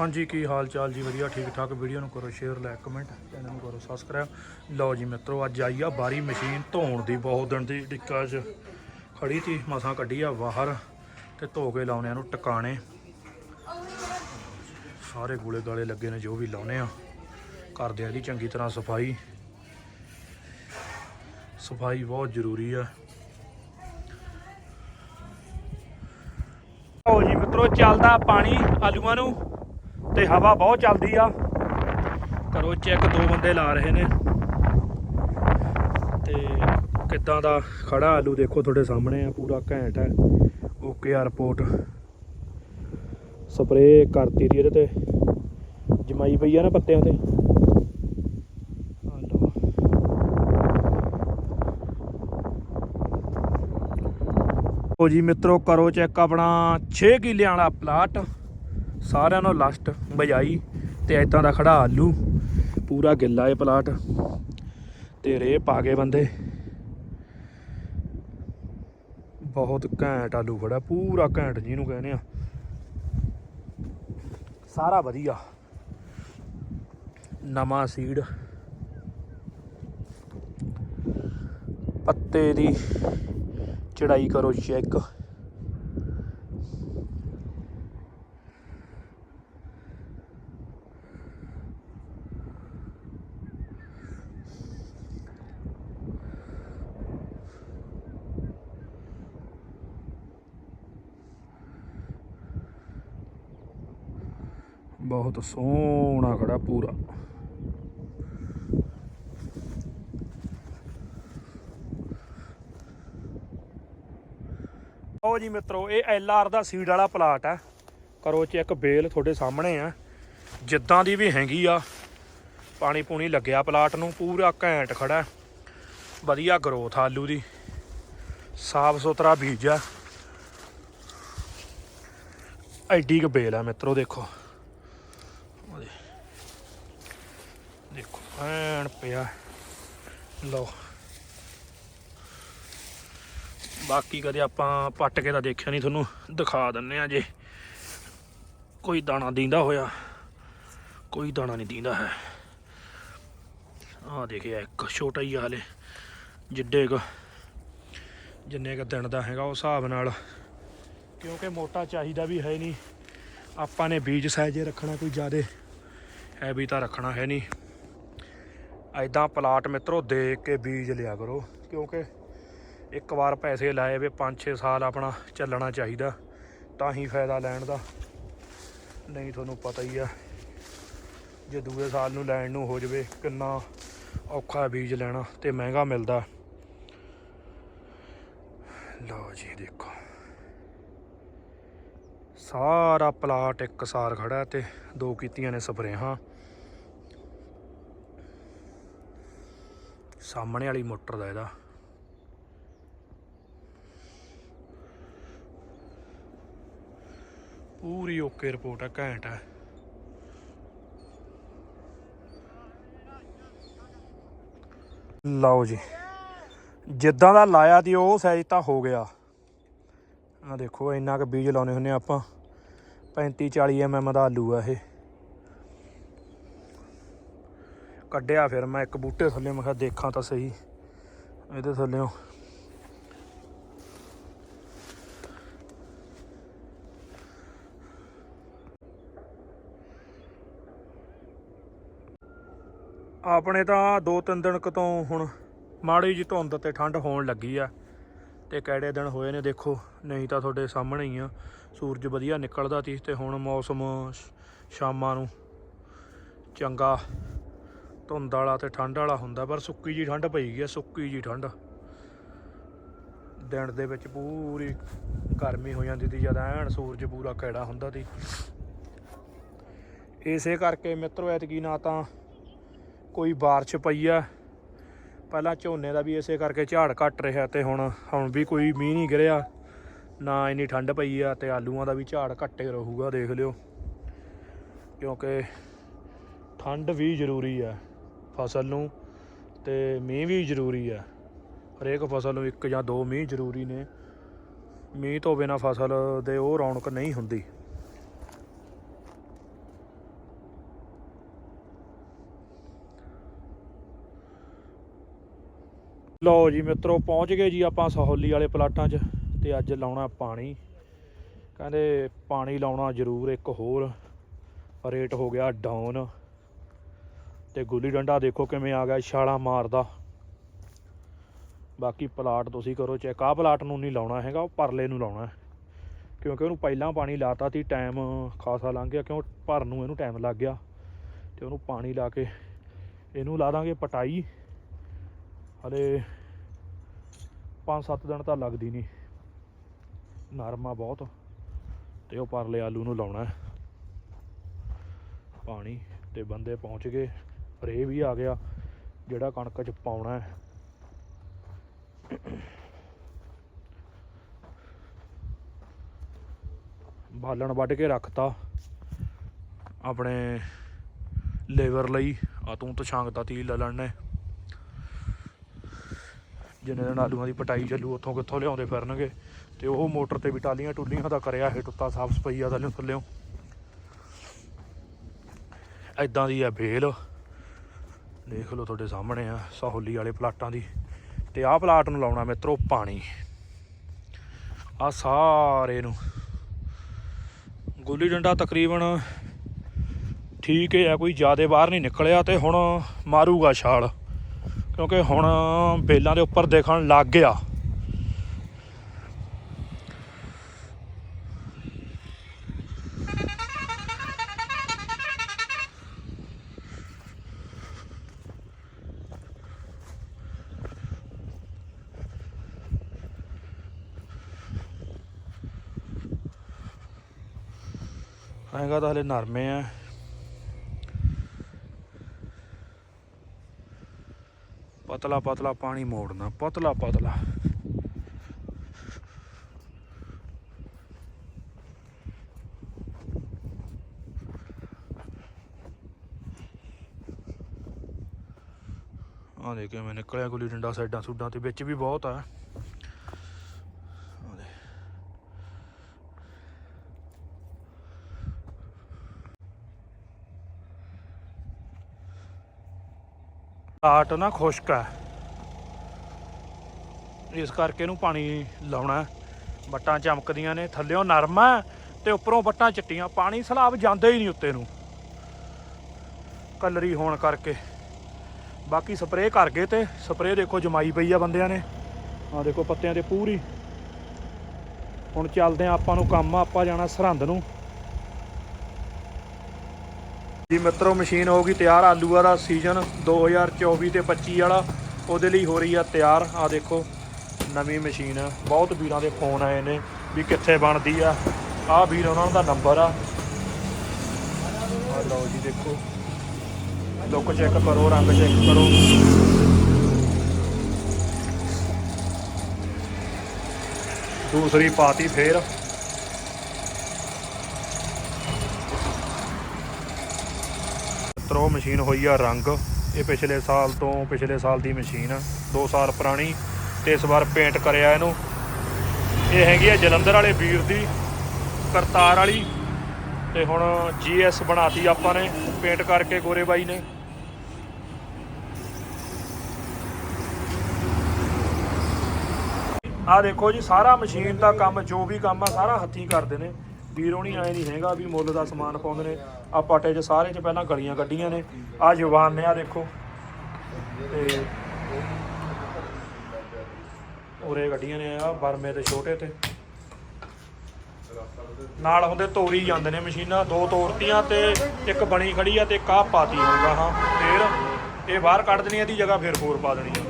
ਹਾਂਜੀ, ਕੀ ਹਾਲ ਚਾਲ ਜੀ? ਵਧੀਆ, ਠੀਕ ਠਾਕ। ਵੀਡੀਓ ਨੂੰ ਕਰੋ ਸ਼ੇਅਰ ਲਾਈਕ ਕਮੈਂਟ ਚੈਨਲ ਨੂੰ ਕਰੋ ਸਬਸਕ੍ਰਾਈਬ ਲਓ ਜੀ ਮਿੱਤਰੋ, ਅੱਜ ਆਈ ਆ ਬਾਰੀ ਮਸ਼ੀਨ ਧੋਣ ਦੀ। ਬਹੁਤ ਦਿਨ ਦੀ ਡਿੱਕਾ 'ਚ ਖੜੀ ਤੀ, ਮਸਾਂ ਕੱਢੀ ਆ ਬਾਹਰ ਤੇ ਧੋ ਕੇ ਲਾਉਣਿਆਂ ਨੂੰ ਟਿਕਾਣੇ। ਸਾਰੇ ਗੂਲੇ ਗਾਲੇ ਲੱਗੇ ਨੇ, ਜੋ ਵੀ ਲਾਉਨੇ ਆ। ਕਰਦੇ ਆ ਇਹਦੀ ਚੰਗੀ ਤਰ੍ਹਾਂ ਸਫ਼ਾਈ। ਸਫ਼ਾਈ ਬਹੁਤ ਜ਼ਰੂਰੀ ਆ। ਲਓ ਜੀ ਮਿੱਤਰੋ, ਚੱਲਦਾ ਪਾਣੀ ਆਲੂਆਂ ਨੂੰ। ਤੇ ਹਵਾ ਬਹੁਤ ਚੱਲਦੀ ਆ। ਕਰੋ ਚੈੱਕ ਦੋ ਬੰਦੇ ਲਾ ਰਹੇ ਨੇ। ਤੇ ਕਿੱਦਾਂ ਦਾ ਖੜਾ ਆਲੂ ਦੇਖੋ ਤੁਹਾਡੇ ਸਾਹਮਣੇ ਆ, ਪੂਰਾ ਘੈਂਟ ਹੈ ਓਕੇ ਆ ਰਿਪੋਰਟ ਸਪਰੇਅ ਕਰਤੀ ਦੀ ਇਹਦੇ ਤੇ। ਜਮਾਈ ਪਈ ਆ ਨਾ ਪੱਤਿਆਂ ਤੇ। ਆ ਜੀ ਮਿੱਤਰੋ, ਕਰੋ ਚੈੱਕ ਆਪਣਾ 6 ਕਿੱਲਿਆਂ ਵਾਲਾ ਪਲਾਟ ਸਾਰਿਆਂ ਨੂੰ ਲਾਸਟ ਬਜਾਈ ਤੇ ਇਦਾਂ ਦਾ ਖੜਾ ਆਲੂ। ਪੂਰਾ ਗਿੱਲਾ ਇਹ ਪਲਾਟ ਤੇ ਰੇ ਪਾ ਗਏ ਬੰਦੇ। ਬਹੁਤ ਘੈਂਟ ਆਲੂ ਖੜਾ, ਪੂਰਾ ਘੈਂਟ ਜਿਹਨੂੰ ਕਹਿੰਦੇ ਆ। ਸਾਰਾ ਵਧੀਆ। ਨਵਾਂ ਸੀਡ ਪੱਤੇ ਦੀ ਚੜਾਈ ਕਰੋ ਚੈੱਕ ਬਹੁਤ ਸੋਹਣਾ ਖੜਾ ਪੂਰਾ। ਉਹ ਜੀ ਮਿੱਤਰੋ, ਇਹ ਐਲ ਆਰ ਦਾ ਸੀਡ ਵਾਲਾ ਪਲਾਟ ਹੈ ਕਰੋ ਚੈੱਕ ਬੇਲ ਤੁਹਾਡੇ ਸਾਹਮਣੇ ਆ। ਜਿੱਦਾਂ ਦੀ ਵੀ ਹੈਗੀ ਆ, ਪਾਣੀ ਪੂਣੀ ਲੱਗਿਆ ਪਲਾਟ ਨੂੰ, ਪੂਰਾ ਘੈਂਟ ਖੜਾ। ਵਧੀਆ ਗਰੋਥ ਆਲੂ ਦੀ। ਸਾਫ਼ ਸੁਥਰਾ ਬੀਜ ਆ। ਐਡੀ ਕੁ ਬੇਲ ਆ ਮਿੱਤਰੋ, ਦੇਖੋ ਉਹਦੇ ਦੇਖੋ ਪਿਆ। ਲਓ। ਬਾਕੀ ਕਦੇ ਆਪਾਂ ਪੱਟ ਕੇ ਤਾਂ ਦੇਖਿਆ ਨਹੀਂ, ਤੁਹਾਨੂੰ ਦਿਖਾ ਦਿੰਨੇ ਆ ਜੇ। ਕੋਈ ਦਾਣਾ ਦਿੰਦਾ ਹੋਇਆ, ਕੋਈ ਦਾਣਾ ਨਹੀਂ ਦਿੰਦਾ ਹੈ। ਆਹ ਦੇਖਿਆ ਇੱਕ ਛੋਟਾ ਹੀ ਹਾਲੇ, ਜਿੱਡੇ ਕੁ ਜਿੰਨੇ ਕੁ ਦਿਨ ਦਾ ਹੈਗਾ ਉਹ ਹਿਸਾਬ ਨਾਲ। ਕਿਉਂਕਿ ਮੋਟਾ ਚਾਹੀਦਾ ਵੀ ਹੈ ਨਹੀਂ। ਆਪਾਂ ਨੇ ਬੀਜ ਸਾਈਜ਼ੇ ਰੱਖਣਾ ਕੋਈ ਜ਼ਿਆਦੇ ਹੈਵੀ ਤਾਂ ਰੱਖਣਾ ਹੈ ਨਹੀਂ। ਐਦਾਂ ਪਲਾਟ ਮਿੱਤਰੋ, ਦੇਖ ਕੇ ਬੀਜ ਲਿਆ ਕਰੋ, ਕਿਉਂਕਿ ਇੱਕ ਵਾਰ ਪੈਸੇ ਲਾਏ ਵੇ 5-6 ਸਾਲ ਆਪਣਾ ਚੱਲਣਾ ਚਾਹੀਦਾ, ਤਾਂ ਹੀ ਫਾਇਦਾ ਲੈਣ ਦਾ। ਨਹੀਂ ਤੁਹਾਨੂੰ ਪਤਾ ਹੀ ਆ, ਜੇ ਦੂਏ ਸਾਲ ਨੂੰ ਲੈਣ ਨੂੰ ਹੋ ਜਵੇ, ਕਿੰਨਾ ਔਖਾ ਬੀਜ ਲੈਣਾ ਤੇ ਮਹਿੰਗਾ ਮਿਲਦਾ। ਲਓ ਜੀ, ਦੇਖੋ। ਸਾਰਾ ਪਲਾਟ ਇੱਕ ਸਾਰ ਖੜਾ ਹੈ ਤੇ ਦੋ ਕੀਤੀਆਂ ਨੇ ਸਪਰੇਹਾਂ। ਸਾਹਮਣੇ ਵਾਲੀ ਮੋਟਰ ਦਾ ਇਹਦਾ। ਪੂਰੀ ਓਕੇ ਰਿਪੋਰਟ ਹੈ ਘੈਂਟ ਹੈ ਲਓ ਜੀ, ਜਿੱਦਾਂ ਦਾ ਲਾਇਆ ਤੀ ਉਹ ਸਾਈਜ਼ ਤਾਂ ਹੋ ਗਿਆ। ਆ ਦੇਖੋ, ਇੰਨਾ ਕੁ ਬੀਜ ਲਾਉਨੇ ਹੁੰਨੇ ਆਪਾਂ। 35 40 mm ਦਾ ਆਲੂ ਆ ਇਹ। ਕੱਢਿਆ ਫਿਰ ਮੈਂ ਇੱਕ ਬੂਟੇ ਥੱਲੇ, ਮੈਂ ਕਿਹਾ ਦੇਖਾਂ ਤਾਂ ਸਹੀ ਇਹਦੇ ਥੱਲੇੋਂ ਆਪਣੇ ਤਾਂ ਦੋ ਤਿੰਨ ਦਿਨ ਕੁ ਤੋਂ ਹੁਣ ਮਾੜੀ ਜੀ ਧੁੰਦ ਤੇ ਠੰਡ ਹੋਣ ਲੱਗੀ ਆ ਤੇ ਕਿਹੜੇ ਦਿਨ ਹੋਏ ਨੇ ਦੇਖੋ, ਨਹੀਂ ਤਾਂ ਤੁਹਾਡੇ ਸਾਹਮਣੇ ਹੀ ਆ। ਸੂਰਜ ਵਧੀਆ ਨਿਕਲਦਾ ਸੀ ਤੇ ਹੁਣ ਮੌਸਮ ਸ਼ਾਮਾਂ ਨੂੰ ਚੰਗਾ। ਧੁੰਦ ਵਾਲਾ ਤੇ ਠੰਡ ਵਾਲਾ ਹੁੰਦਾ, ਪਰ ਸੁੱਕੀ ਜੀ ਠੰਡ ਪਈ ਗਈ ਆ, ਸੁੱਕੀ ਜੀ ਠੰਡ। ਦਿਨ ਦੇ ਵਿੱਚ ਪੂਰੀ ਗਰਮੀ ਹੋ ਜਾਂਦੀ ਤੀ, ਜਦ ਐਨ ਸੂਰਜ ਪੂਰਾ ਕਿਹੜਾ ਹੁੰਦਾ ਸੀ ਇਸੇ ਕਰਕੇ ਮਿੱਤਰੋ, ਐਤਕੀ ਨਾ ਤਾਂ ਕੋਈ ਬਾਰਿਸ਼ ਪਈ ਆ। ਪਹਿਲਾਂ ਝੋਨੇ ਦਾ ਵੀ ਇਸੇ ਕਰਕੇ ਝਾੜ ਘਟ ਰਿਹਾ ਤੇ ਹੁਣ ਹੁਣ ਵੀ ਕੋਈ ਮੀਂਹ ਨਹੀਂ ਗਿਰਿਆ। ਨਾ ਇੰਨੀ ਠੰਡ ਪਈ ਆ ਤੇ ਆਲੂਆਂ ਦਾ ਵੀ ਝਾੜ ਘੱਟੇ ਰਹੂਗਾ, ਦੇਖ ਲਿਓ। ਕਿਉਂਕਿ ਠੰਡ ਵੀ ਜ਼ਰੂਰੀ ਆ। ਫਸਲ ਨੂੰ ਤੇ ਮੀਂਹ ਵੀ ਜ਼ਰੂਰੀ ਆ। ਹਰੇਕ ਫਸਲ ਨੂੰ ਇੱਕ ਜਾਂ ਦੋ ਮੀਂਹ ਜ਼ਰੂਰੀ ਨੇ। ਮੀਂਹ ਤੋਂ ਬਿਨਾਂ ਫਸਲ ਦੇ ਉਹ ਰੌਣਕ ਨਹੀਂ ਹੁੰਦੀ। ਲਓ ਜੀ ਮਿੱਤਰੋ, ਪਹੁੰਚ ਗਏ ਜੀ ਆਪਾਂ ਸਹੌਲੀ ਵਾਲੇ ਪਲਾਟਾਂ 'ਚ ਤੇ ਅੱਜ ਲਾਉਣਾ ਪਾਣੀ। ਕਹਿੰਦੇ ਪਾਣੀ ਲਾਉਣਾ ਜ਼ਰੂਰ ਇੱਕ ਹੋਰ। ਰੇਟ ਹੋ ਗਿਆ ਡਾਊਨ। ਤੇ ਗੁੱਲੀ ਡੰਡਾ ਦੇਖੋ ਕਿਵੇਂ ਆ ਗਿਆ, ਛਾਲਾਂ ਮਾਰਦਾ। ਬਾਕੀ ਪਲਾਟ ਤੁਸੀਂ ਕਰੋ ਚੈੱਕ। ਆਹ ਪਲਾਟ ਨੂੰ ਨਹੀਂ ਲਾਉਣਾ ਹੈਗਾ, ਉਹ ਪਰਲੇ ਨੂੰ ਲਾਉਣਾ ਕਿਉਂਕਿ ਉਹਨੂੰ ਪਹਿਲਾਂ ਪਾਣੀ ਲਾਤਾ ਸੀ, ਟਾਈਮ ਖਾਸਾ ਲੰਘ ਗਿਆ, ਕਿਉਂ ਭਰਨ ਨੂੰ ਇਹਨੂੰ ਟਾਈਮ ਲੱਗ ਗਿਆ। ਤੇ ਉਹਨੂੰ ਪਾਣੀ ਲਾ ਕੇ ਇਹਨੂੰ ਲਾ ਦਾਂਗੇ ਪਟਾਈ। ਹਲੇ 5-7 ਦਿਨ ਤਾਂ ਲੱਗਦੀ ਨਹੀਂ। ਨਰਮਾ ਬਹੁਤ। ਤੇ ਉਹ ਪਰਲੇ ਆਲੂ ਨੂੰ ਲਾਉਣਾ ਪਾਣੀ ਤੇ ਬੰਦੇ ਪਹੁੰਚ ਗਏ। ਰੇ ਵੀ ਆ ਗਿਆ, ਜਿਹੜਾ ਕਣਕ 'ਚ ਪਾਉਣਾ ਹੈ। ਬਾਲਣ ਵੱਢ ਕੇ ਰੱਖਤਾ, ਆਪਣੇ ਲੇਬਰ ਲਈ ਆ ਤੂੰ ਤਾਂ ਛਾਂਗਦਾ ਤੀ ਲਲਣ ਨੇ ਜਿੰਨੇ ਦਿਨ ਆਲੂਆਂ ਦੀ ਪਟਾਈ ਚੱਲੂ, ਉੱਥੋਂ ਕਿੱਥੋਂ ਲਿਆਉਂਦੇ ਫਿਰਨਗੇ। ਤੇ ਉਹ ਮੋਟਰ ਤੇ ਵੀ ਟਾਲੀਆਂ ਟੁੱਲੀਆਂ ਦਾ ਕਰਿਆ ਇਹ ਟੁੱਤਾ ਸਾਫ਼ ਸਫ਼ਾਈ ਆ ਥੱਲੇ ਥੱਲਿਓ। ਐਦਾਂ ਦੀ ਆ ਬੇਲ ਦੇਖ ਲਓ ਤੁਹਾਡੇ ਸਾਹਮਣੇ ਆ ਸਹੌਲੀ ਵਾਲੇ ਪਲਾਟਾਂ ਦੀ ਤੇ ਆਹ ਪਲਾਟ ਨੂੰ ਲਾਉਣਾ ਮਿੱਤਰੋ ਪਾਣੀ। ਆ ਸਾਰੇ ਨੂੰ। ਗੁੱਲੀ ਡੰਡਾ ਤਕਰੀਬਨ ਠੀਕ ਹੈ ਕੋਈ ਜ਼ਿਆਦਾ ਬਾਹਰ ਨਹੀਂ ਨਿਕਲਿਆ ਤੇ ਹੁਣ ਮਾਰੂਗਾ ਛਾਲ, ਕਿਉਂਕਿ ਹੁਣ ਬੇਲਾਂ ਦੇ ਉੱਪਰ ਦੇਖਣ ਲੱਗ ਗਿਆ। ਹੈਗਾ ਤਾਂ ਹਲੇ ਨਰਮੇ ਆ। ਪਤਲਾ ਪਤਲਾ ਪਾਣੀ ਮੋੜਨਾ, ਪਤਲਾ ਪਤਲਾ। ਆ ਦੇ ਕਿਵੇਂ ਨਿਕਲਿਆ ਗੁੱਲੀ ਡੰਡਾ ਸਾਈਡਾਂ ਸੂਡਾਂ ਤੇ, ਵਿੱਚ ਵੀ ਬਹੁਤ ਆ। ਆਟ ਨਾ ਖੁਸ਼ਕ ਹੈ। ਇਸ ਕਰਕੇ ਇਹਨੂੰ ਪਾਣੀ ਲਾਉਣਾ ਹੈ। ਵੱਟਾਂ ਚਮਕਦੀਆਂ ਨੇ, ਥੱਲਿਓਂ ਨਰਮ ਹੈ ਤੇ ਉੱਪਰੋਂ ਵੱਟਾਂ ਚਿੱਟੀਆਂ। ਪਾਣੀ ਸਲਾਬ ਜਾਂਦਾ ਹੀ ਨਹੀਂ ਉੱਤੇ ਨੂੰ। ਕਲਰੀ ਹੋਣ ਕਰਕੇ। ਬਾਕੀ ਸਪਰੇਅ ਕਰ ਗਏ ਤੇ ਸਪਰੇਅ ਦੇਖੋ ਜਮਾਈ ਪਈ ਆ ਬੰਦਿਆਂ ਨੇ। ਆ ਦੇਖੋ ਪੱਤਿਆਂ ਤੇ ਪੂਰੀ। ਹੁਣ ਚੱਲਦੇ ਆ ਆਪਾਂ ਨੂੰ ਕੰਮ ਆ ਆਪਾਂ ਜਾਣਾ ਸਰਹੰਦ ਨੂੰ। ਜੀ ਮਿੱਤਰੋ, ਮਸ਼ੀਨ ਹੋ ਗਈ ਤਿਆਰ, ਆਲੂਆ ਦਾ ਸੀਜ਼ਨ 2024 ਤੇ 25 ਵਾਲਾ। ਉਹਦੇ ਲਈ ਹੋ ਰਹੀ ਆ ਤਿਆਰ। ਆ ਦੇਖੋ, ਨਵੀਂ ਮਸ਼ੀਨ। ਆ ਬਹੁਤ ਵੀਰਾਂ ਦੇ ਫੋਨ ਆਏ ਨੇ ਵੀ ਕਿੱਥੇ ਬਣਦੀ ਆ। ਆਹ ਵੀਰ ਉਹਨਾਂ ਦਾ ਨੰਬਰ ਆ। ਆ ਲਓ ਜੀ, ਦੇਖੋ। ਲੁੱਕ ਚੈੱਕ ਕਰੋ, ਰੰਗ ਚੈੱਕ ਕਰੋ। ਦੂਸਰੀ ਪਾਤੀ ਫੇਰ। ਮਸ਼ੀਨ ਹੋਈ ਆ ਰੰਗ। ਇਹ ਪਿਛਲੇ ਸਾਲ ਤੋਂ ਪਿਛਲੇ ਸਾਲ ਦੀ ਮਸ਼ੀਨ ਆ 2 ਸਾਲ ਪੁਰਾਣੀ। ਤੇ ਇਸ ਵਾਰ ਪੇਂਟ ਕਰਿਆ ਇਹਨੂੰ। ਇਹ ਹੈਗੀ ਆ ਜਲੰਧਰ ਵਾਲੇ ਵੀਰ ਦੀ ਕਰਤਾਰ ਵਾਲੀ। ਤੇ ਹੁਣ ਜੀਐਸ ਬਣਾਤੀ ਆਪਾਂ ਨੇ ਪੇਂਟ ਕਰਕੇ ਗੋਰੇ ਬਾਈ ਨੇ। ਆ ਦੇਖੋ ਜੀ, ਸਾਰਾ ਮਸ਼ੀਨ ਦਾ ਕੰਮ, ਜੋ ਵੀ ਕੰਮ ਆ, ਸਾਰਾ ਹੱਥੀਂ ਕਰਦੇ ਨੇ। ਵੀਰੋਂ ਨਹੀਂ ਆਏ ਨਹੀਂ ਹੈਗਾ ਵੀ ਮੁੱਲ ਦਾ ਸਮਾਨ ਪਾਉਂਦੇ ਨੇ। ਆ ਪਾਟੇ 'ਚ ਸਾਰੇ 'ਚ ਪਹਿਲਾਂ ਗਲੀਆਂ ਕੱਢੀਆਂ ਨੇ। ਆ ਜਵਾਨ ਨੇ, ਆ ਦੇਖੋ। ਤੇ ਉਰੇ ਗੱਡੀਆਂ ਨੇ, ਆ ਬਰਮੇ ਤੇ ਛੋਟੇ ਤੇ। ਨਾਲ ਹੁੰਦੇ ਤੋਰੀ ਜਾਂਦੇ ਨੇ ਮਸ਼ੀਨਾਂ, ਦੋ ਤੋਰਤੀਆਂ ਤੇ ਇੱਕ ਬਣੀ ਖੜੀ ਆ ਤੇ ਕਾਹ ਪਾਤੀ ਹੋਊਗਾ, ਹਾਂ, ਫੇਰ। ਇਹ ਬਾਹਰ ਕੱਢ ਦੇਣੀ ਇਹਦੀ ਜਗ੍ਹਾ ਫਿਰ ਹੋਰ ਪਾ ਦੇਣੀ ਆ।